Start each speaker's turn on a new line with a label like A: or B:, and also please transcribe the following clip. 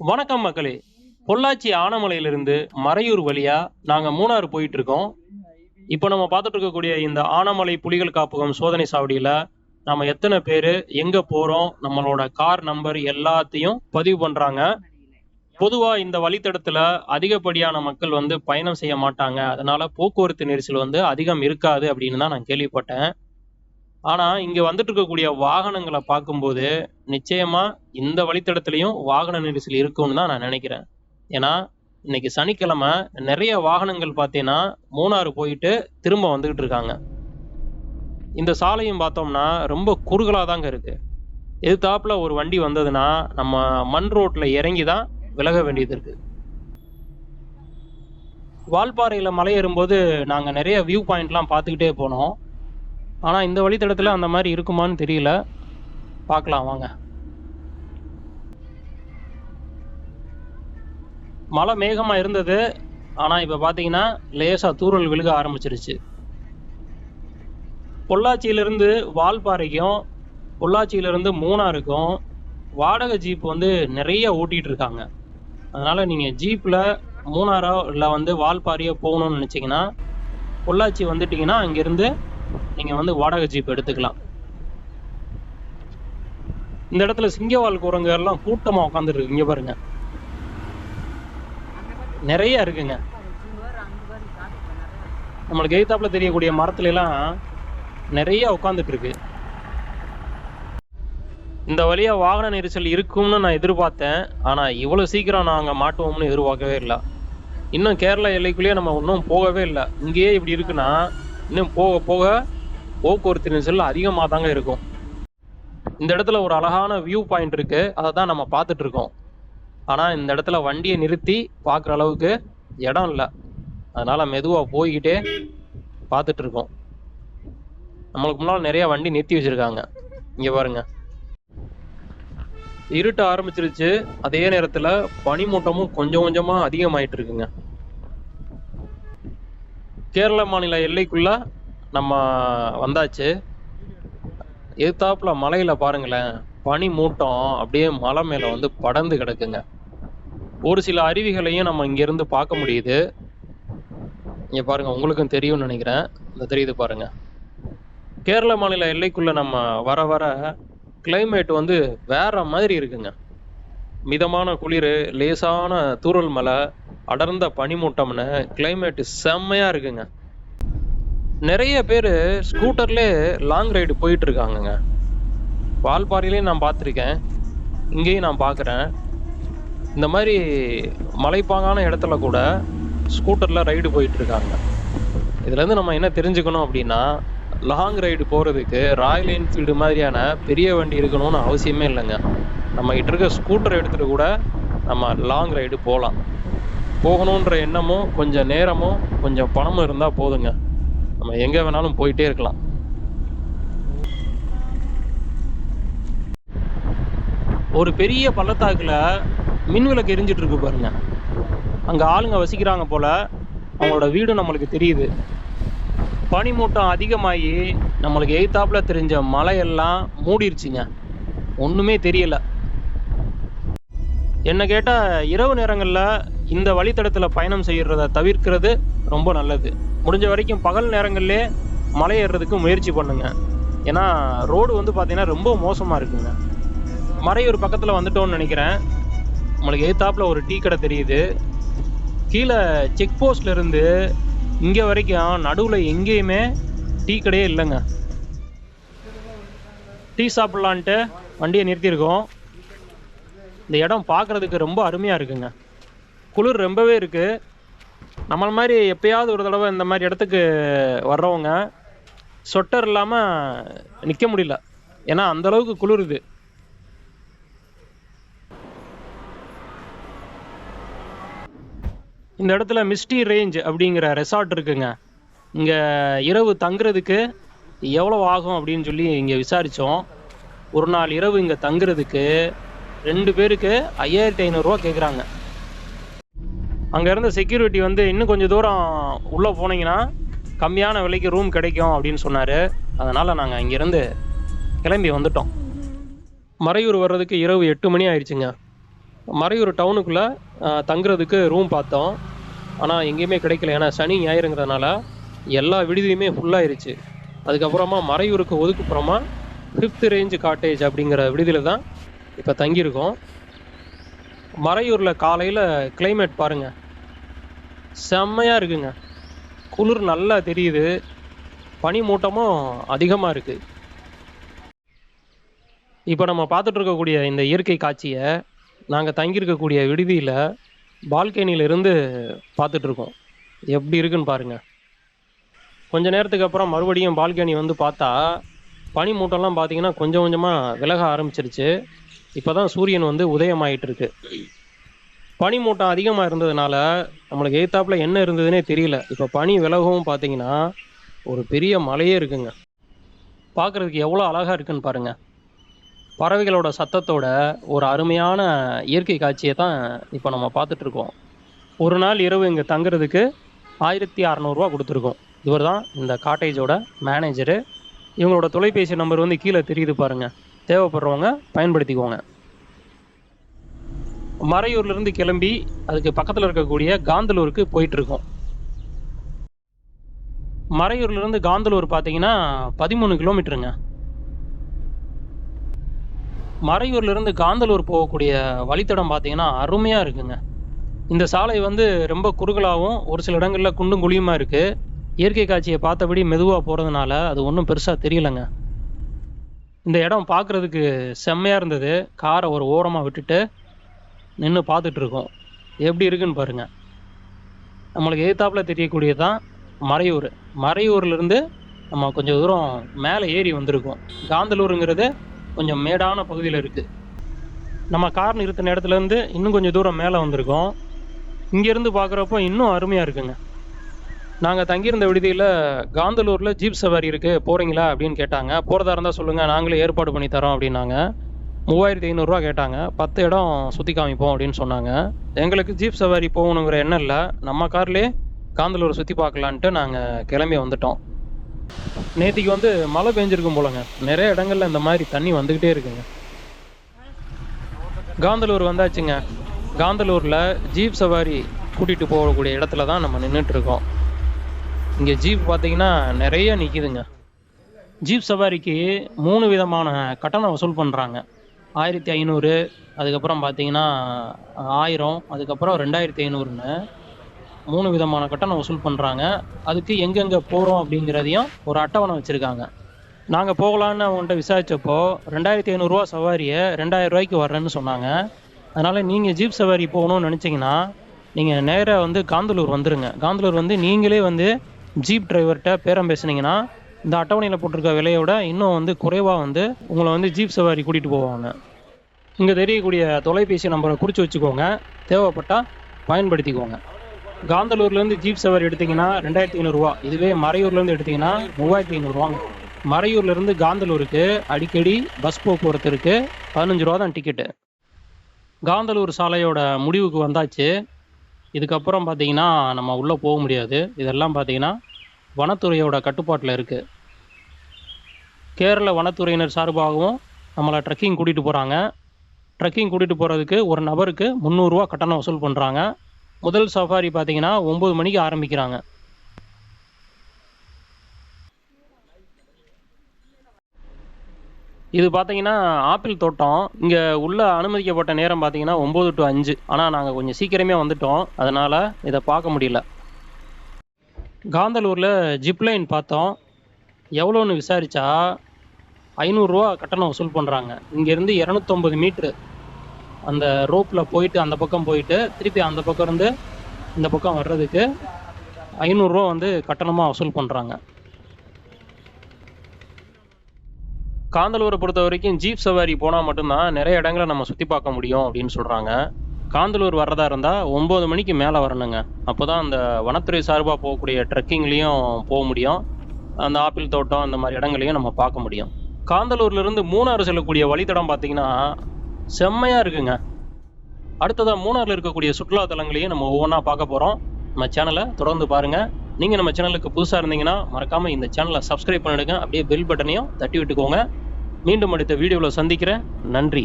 A: வணக்கம் மக்களே. பொள்ளாச்சி ஆனமலையிலிருந்து மறையூர் வழியா நாங்க மூணாறு போயிட்டு இருக்கோம் இப்போ நம்ம பார்த்துட்டு இருக்கக்கூடிய இந்த ஆனமலை புலிகள் காப்பகம் சோதனை சாவடியில நம்ம எத்தனை பேர் எங்க போறோம் நம்மளோட கார் நம்பர் எல்லாத்தையும் பதிவு பண்றாங்க. பொதுவா இந்த வழித்தடத்துல அதிகப்படியான மக்கள் வந்து பயணம் செய்ய மாட்டாங்க. அதனால போக்குவரத்து நெரிசல் வந்து அதிகம் இருக்காது அப்படின்னு தான் நான் கேள்விப்பட்டேன். ஆனா இங்க வந்துட்டு இருக்கக்கூடிய வாகனங்களை பார்க்கும்போது நிச்சயமா இந்த வழித்தடத்திலையும் வாகன நெரிசல் இருக்கும்னு தான் நான் நினைக்கிறேன். ஏன்னா இன்னைக்கு சனிக்கிழமை நிறைய வாகனங்கள் பார்த்தீங்கன்னா மூணாறு போயிட்டு திரும்ப வந்துகிட்டு இருக்காங்க. இந்த சாலையும் பார்த்தோம்னா ரொம்ப குறுகலாக தாங்க இருக்கு. எதிர்த்தாப்புல ஒரு வண்டி வந்ததுன்னா நம்ம மண் ரோட்ல இறங்கி தான் விலக வேண்டியது இருக்கு. வால்பாறையில் மலை ஏறும்போது நாங்கள் நிறைய வியூ பாயிண்ட்லாம் பார்த்துக்கிட்டே போனோம். ஆனா இந்த வழித்தடத்துல அந்த மாதிரி இருக்குமான்னு தெரியல. பார்க்கலாம் வாங்க. மழை மேகமா இருந்தது. ஆனா இப்ப பாத்தீங்கன்னா லேசா தூரல் விழுக ஆரம்பிச்சிருச்சு. பொள்ளாச்சியிலிருந்து வால்பாறைக்கும் பொள்ளாச்சியிலிருந்து மூணாருக்கும் வாடகை ஜீப் வந்து நிறைய ஓட்டிட்டு இருக்காங்க. அதனால நீங்க ஜீப்ல மூணாரோ இல்லை வந்து வால்பாறையோ போகணும்னு நினைச்சீங்கன்னா பொள்ளாச்சி வந்துட்டிங்கன்னா அங்கிருந்து நீங்க வந்து வாடகை ஜீப் எடுத்துக்கலாம். இந்த இடத்துல சிங்கவால் குரங்கு எல்லாம் கூட்டமா உட்காந்துருக்கு இங்க பாருங்க. நிறைய இருக்குங்க. நம்மளுக்கு எய்தாப்புல தெரியக்கூடிய மரத்துல எல்லாம் நிறைய உட்காந்துட்டு இருக்கு இந்த வழியா வாகன நெரிசல் இருக்கும்னு நான் எதிர்பார்த்தேன். ஆனா இவ்வளவு சீக்கிரம் நாங்க மாட்டுவோம்னு எதிர்பார்க்கவே இல்லை. இன்னும் கேரளா எல்லைக்குள்ளேயே நம்ம இன்னும் போகவே இல்லை. இங்கேயே இப்படி இருக்குன்னா இன்னும் போக போக போக்குவரத்து நெரிசல் அதிகமாக தாங்க இருக்கும். இந்த இடத்துல ஒரு அழகான வியூ பாயிண்ட் இருக்குது அதை தான் நம்ம பார்த்துட்டு இருக்கோம். ஆனால் இந்த இடத்துல வண்டியை நிறுத்தி பார்க்குற அளவுக்கு இடம் இல்லை. அதனால் மெதுவாக போய்கிட்டே பார்த்துட்டு இருக்கோம். நம்மளுக்கு முன்னால் நிறைய வண்டி நிறுத்தி வச்சுருக்காங்க. இங்கே பாருங்க. இருட்ட ஆரம்பிச்சிருச்சு. அதே நேரத்தில் பனிமூட்டமும் கொஞ்சம் கொஞ்சமாக அதிகமாயிட்டு இருக்குங்க. கேரள மாநில எல்லைக்குள்ள நம்ம வந்தாச்சு. எதிர்த்தாப்புல மலையில பாருங்களேன் பனி மூட்டம் அப்படியே மலை மேல வந்து படர்ந்து கிடக்குங்க. ஒரு சில அருவிகளையும் நம்ம இங்கிருந்து பார்க்க முடியுது. இங்க பாருங்க உங்களுக்கும் தெரியும்னு நினைக்கிறேன். இந்த தெரியுது பாருங்க. கேரள மாநில எல்லைக்குள்ள நம்ம வர வர கிளைமேட் வந்து வேற மாதிரி இருக்குங்க. மிதமான குளிர் லேசான தூறல் மலை அடர்ந்த பனிமூட்டம்னு கிளைமேட் செம்மையா இருக்குங்க. நிறைய பேர் ஸ்கூட்டர்லே லாங் ரைடு போயிட்டு இருக்காங்கங்க வால்பாறையிலையும் நான் பார்த்துருக்கேன். இங்கேயும் நான் பார்க்குறேன். இந்த மாதிரி மலைப்பாங்கான இடத்துல கூட ஸ்கூட்டரில் ரைடு போயிட்டு இருக்காங்க இதுலேருந்து நம்ம என்ன தெரிஞ்சுக்கணும் அப்படின்னா லாங் ரைடு போகிறதுக்கு ராயல் என்ஃபீல்டு மாதிரியான பெரிய வண்டி இருக்கணும்னு அவசியமே இல்லைங்க. நம்ம கிட்ட இருக்க ஸ்கூட்டர் எடுத்துகிட்டு கூட நம்ம லாங் ரைடு போகலாம் போகணுன்ற எண்ணமும் கொஞ்சம் நேரமும் கொஞ்சம் பணமும் இருந்தால் போதுங்க. நம்ம எங்கே வேணாலும் போயிட்டே இருக்கலாம். ஒரு பெரிய பள்ளத்தாக்கில் மின் விளக்கு எரிஞ்சிட்டு இருக்கு பாருங்க. அங்கே ஆளுங்க வசிக்கிறாங்க போல அவங்களோட வீடு நம்மளுக்கு தெரியுது. பனிமூட்டம் அதிகமாகி நம்மளுக்கு எய்த்தாப்புல தெரிஞ்ச மலையெல்லாம் மூடிருச்சுங்க. ஒன்றுமே தெரியலை. என்ன கேட்டால் இரவு நேரங்களில் இந்த வழித்தடத்தில் பயணம் செய்கிறத தவிர்க்கிறது ரொம்ப நல்லது. முடிஞ்ச வரைக்கும் பகல் நேரங்கள்லே மலை ஏறுறதுக்கு முயற்சி பண்ணுங்க. ஏன்னா ரோடு வந்து பார்த்தீங்கன்னா ரொம்ப மோசமாக இருக்குங்க. மறையூர் பக்கத்தில் வந்துட்டோம்னு நினைக்கிறேன். உங்களுக்கு எதிர்த்தாப்பில் ஒரு டீ கடை தெரியுது. கீழே செக் போஸ்ட்லேருந்து இங்கே வரைக்கும் நடுவில் எங்கேயுமே டீ கடையே இல்லைங்க. டீ சாப்பிட்லான்ட்டு வண்டியை நிறுத்தியிருக்கோம். இந்த இடம் பார்க்குறதுக்கு ரொம்ப அருமையாக இருக்குங்க. குளிர் ரொம்பவே இருக்குது நம்மள மாதிரி எப்பயாவது ஒரு தடவை இந்த மாதிரி இடத்துக்கு வர்றவங்க சொட்டர் இல்லாமல் நிற்க முடியல. ஏன்னா அந்த அளவுக்கு குளிருது இந்த இடத்துல மிஸ்டி ரேஞ்ச் அப்படிங்கிற ரெசார்ட் இருக்குங்க. இங்கே இரவு தங்குறதுக்கு எவ்வளோ ஆகும் அப்படின்னு சொல்லி இங்கே விசாரித்தோம் ஒரு நாள் இரவு இங்கே தங்குறதுக்கு ரெண்டு பேருக்கு ஐயாயிரத்தி ஐநூறுரூவா கேட்குறாங்க அங்கே இருந்த செக்யூரிட்டி வந்து இன்னும் கொஞ்சம் தூரம் உள்ளே போனீங்கன்னா கம்மியான விலைக்கு ரூம் கிடைக்கும் அப்படின்னு சொன்னார். அதனால் நாங்கள் இங்கேருந்து கிளம்பி வந்துட்டோம். மறையூர் வர்றதுக்கு இரவு எட்டு மணி ஆயிடுச்சுங்க. மறையூர் டவுனுக்குள்ளே தங்குறதுக்கு ரூம் பார்த்தோம். ஆனால் எங்கேயுமே கிடைக்கல. ஏன்னா சனி ஞாயிறுங்கிறதுனால எல்லா விடுதியுமே ஃபுல்லாயிருச்சு அதுக்கப்புறமா மறையூருக்கு ஒதுக்குப்புறமா ஃபிஃப்த் ரேஞ்ச் காட்டேஜ் அப்படிங்கிற விடுதியில் தான் இப்போ தங்கியிருக்கோம். மறையூரில் காலையில் கிளைமேட் பாருங்கள் செம்மையாக இருக்குங்க. குளிர் நல்லா தெரியுது. பனி மூட்டமும் அதிகமாக இருக்குது இப்போ நம்ம பார்த்துட்டு இருக்கக்கூடிய இந்த இயற்கை காட்சியை நாங்கள் தங்கியிருக்கக்கூடிய விடுதியில் பால்கனியிலிருந்து பார்த்துட்ருக்கோம் எப்படி இருக்குன்னு பாருங்கள் கொஞ்ச நேரத்துக்கு அப்புறம் மறுபடியும் பால்கனி வந்து பார்த்தா பனி மூட்டம்லாம் பார்த்தீங்கன்னா கொஞ்சம் கொஞ்சமாக விலக ஆரம்பிச்சிருச்சு. இப்போ தான் சூரியன் வந்து உதயமாயிட்டு இருக்கு பனி மூட்டம் அதிகமாக இருந்ததுனால நம்மளுக்கு எய்த்தாப்பில் என்ன இருந்ததுனே தெரியல. இப்போ பனி விலகவும் பார்த்தீங்கன்னா ஒரு பெரிய மலையே இருக்குங்க. பார்க்குறதுக்கு எவ்வளோ அழகாக இருக்குன்னு பாருங்க. பறவைகளோட சத்தத்தோட ஒரு அருமையான இயற்கை காட்சியை தான் இப்போ நம்ம பார்த்துட்ருக்கோம் ஒரு நாள் இரவு இங்கே தங்குறதுக்கு ஆயிரத்தி அறநூறுவா கொடுத்துருக்கோம். இவர் தான் இந்த காட்டேஜோட மேனேஜரு இவங்களோட தொலைபேசி நம்பர் வந்து கீழே தெரியுது பாருங்கள் தேவைப்படுறவங்க பயன்படுத்திக்கோங்க. மறையூர்லேருந்து கிளம்பி அதுக்கு பக்கத்தில் இருக்கக்கூடிய காந்தலூருக்கு போயிட்டு இருக்கோம் மறையூர்லேருந்து காந்தலூர் பார்த்தீங்கன்னா பதிமூணு கிலோமீட்டருங்க. மறையூர்லேருந்து காந்தலூர் போகக்கூடிய வழித்தடம் பார்த்தீங்கன்னா அருமையாக இருக்குங்க. இந்த சாலை வந்து ரொம்ப குறுகலாகவும் ஒரு சில இடங்களில் குண்டும் குழியுமா இருக்குது இயற்கை காட்சியை பார்த்தபடி மெதுவாக போகிறதுனால அது ஒன்றும் பெருசாக தெரியலைங்க. இந்த இடம் பார்க்குறதுக்கு செம்மையாக இருந்தது. காரை ஒரு ஓரமாக விட்டுட்டு நின்று பார்த்துட்டு இருக்கோம். எப்படி இருக்குன்னு பாருங்கள் நம்மளுக்கு எதிர்த்தாப்பில் தெரியக்கூடியது தான் மறையூர். மறையூர்லேருந்து நம்ம கொஞ்சம் தூரம் மேலே ஏறி வந்திருக்கோம். காந்தலூருங்கிறது கொஞ்சம் மேடான பகுதியில் இருக்குது நம்ம கார் நிறுத்தின இடத்துலேருந்து இன்னும் கொஞ்சம் தூரம் மேலே வந்திருக்கோம். இங்கேருந்து பார்க்குறப்போ இன்னும் அருமையாக இருக்குங்க. நாங்கள் தங்கியிருந்த விடுதியில் காந்தலூரில் ஜீப் சவாரி இருக்குது போகிறீங்களா அப்படின்னு கேட்டாங்க. போகிறதா இருந்தால் சொல்லுங்கள் நாங்களே ஏற்பாடு பண்ணி தரோம் அப்படின்னாங்க. மூவாயிரத்தி ஐநூறுரூவா கேட்டாங்க. பத்து இடம் சுற்றி காமிப்போம் அப்படின்னு சொன்னாங்க. எங்களுக்கு ஜீப் சவாரி போகணுங்கிற எண்ணம் இல்லை. நம்ம கார்லேயே காந்தலூர் சுற்றி பார்க்கலான்ட்டு நாங்கள் கிளம்பி வந்துட்டோம். நேற்றுக்கு வந்து மழை பெஞ்சிருக்கும் போலங்க. நிறைய இடங்கள்ல இந்த மாதிரி தண்ணி வந்துக்கிட்டே இருக்குங்க. காந்தலூர் வந்தாச்சுங்க. காந்தலூரில் ஜீப் சவாரி கூட்டிகிட்டு போகக்கூடிய இடத்துல தான் நம்ம நின்றுட்டுருக்கோம் இருக்கோம். இங்கே ஜீப் பார்த்தீங்கன்னா நிறைய நிற்கிதுங்க ஜீப் சவாரிக்கு மூணு விதமான கட்டணம் வசூல் பண்ணுறாங்க ஆயிரத்தி ஐநூறு அதுக்கப்புறம் பார்த்தீங்கன்னா ஆயிரம் அதுக்கப்புறம் ரெண்டாயிரத்தி ஐநூறுன்னு மூணு விதமான கட்டணம் வசூல் பண்ணுறாங்க அதுக்கு எங்கெங்கே போகிறோம் அப்படிங்கிறதையும் ஒரு அட்டவணை வச்சுருக்காங்க. நாங்கள் போகலான்னு அவங்கள்ட்ட விசாரித்தப்போ ரெண்டாயிரத்தி ஐநூறுரூவா சவாரியை ரெண்டாயிரம் ரூபாய்க்கு வர்றேன்னு சொன்னாங்க. அதனால் நீங்கள் ஜீப் சவாரி போகணும்னு நினச்சிங்கன்னா நீங்கள் நேராக வந்து காந்தலூர் வந்துடுங்க காந்தலூர் வந்து நீங்களே வந்து ஜீப் டிரைவர்கிட்ட பேரம் பேசுனீங்கன்னா இந்த அட்டவணையில் போட்டிருக்க விலையோட இன்னும் வந்து குறைவாக வந்து உங்களை வந்து ஜீப் சவாரி கூட்டிகிட்டு போவாங்க. இங்கே தெரியக்கூடிய தொலைபேசி நம்பரை குறித்து வச்சுக்கோங்க. தேவைப்பட்டால் பயன்படுத்திக்கோங்க. காந்தலூர்லேருந்து ஜீப் சவாரி எடுத்தீங்கன்னா ரெண்டாயிரத்தி ஐநூறுரூவா இதுவே மறையூர்லேருந்து எடுத்தீங்கன்னா மூவாயிரத்தி ஐநூறுரூவாங்க மறையூர்லேருந்து காந்தலூருக்கு அடிக்கடி பஸ் போக்குவரத்து இருக்குது பதினஞ்சு ரூபா தான் டிக்கெட்டு காந்தலூர் சாலையோட முடிவுக்கு வந்தாச்சு. இதுக்கப்புறம் பார்த்தீங்கன்னா நம்ம உள்ளே போக முடியாது. இதெல்லாம் பார்த்தீங்கன்னா வனத்துறையோட கட்டுப்பாட்டில் இருக்குது கேரள வனத்துறையினர் சார்பாகவும் நம்மளை ட்ரெக்கிங் கூட்டிகிட்டு போகிறாங்க ட்ரெக்கிங் கூட்டிகிட்டு போகிறதுக்கு ஒரு நபருக்கு முந்நூறுரூவா கட்டணம் வசூல் பண்ணுறாங்க முதல் சஃபாரி பார்த்தீங்கன்னா ஒம்பது மணிக்கு ஆரம்பிக்கிறாங்க. இது பார்த்தீங்கன்னா ஆப்பிள் தோட்டம். இங்கே உள்ள அனுமதிக்கப்பட்ட நேரம் பார்த்தீங்கன்னா ஒம்பது டு அஞ்சு. ஆனால் நாங்கள் கொஞ்சம் சீக்கிரமே வந்துட்டோம். அதனால் இதை பார்க்க முடியல. காந்தலூரில் ஜிப்லைன் பார்த்தோம். எவ்வளோன்னு விசாரித்தா ஐநூறுரூவா கட்டணம் வசூல் பண்ணுறாங்க இங்கேருந்து இரநூத்தொம்பது மீட்ரு. அந்த ரோப்பில் போயிட்டு அந்த பக்கம் போயிட்டு திருப்பி அந்த பக்கம் இருந்து இந்த பக்கம் வர்றதுக்கு ஐநூறுரூவா வந்து கட்டணமாக வசூல் பண்ணுறாங்க காந்தலூரை பொறுத்த வரைக்கும் ஜீப் சவாரி போனால் மட்டும்தான் நிறைய இடங்களை நம்ம சுற்றி பார்க்க முடியும் அப்படின்னு சொல்கிறாங்க காந்தலூர் வர்றதா இருந்தால் ஒம்பது மணிக்கு மேலே வரணுங்க. அப்போ தான் அந்த வனத்துறை சார்பாக போகக்கூடிய ட்ரெக்கிங்லேயும் போக முடியும். அந்த ஆப்பிள் தோட்டம் அந்த மாதிரி இடங்களையும் நம்ம பார்க்க முடியும். காந்தலூர்லேருந்து மூணாறு செல்லக்கூடிய வழித்தடம் பார்த்தீங்கன்னா செம்மையாக இருக்குங்க. அடுத்ததாக மூணாரில் இருக்கக்கூடிய சுற்றுலா தலங்களையும் நம்ம ஒவ்வொன்றா பார்க்க போகிறோம் நம்ம சேனலை தொடர்ந்து பாருங்கள் நீங்கள் நம்ம சேனலுக்கு புதுசாக இருந்தீங்கன்னா மறக்காமல் இந்த சேனலை சப்ஸ்கிரைப் பண்ணிடுங்க. அப்படியே பெல் பட்டனையும் தட்டி விட்டுக்கோங்க. மீண்டும் அடுத்த வீடியோவில் சந்திக்கிறேன். நன்றி.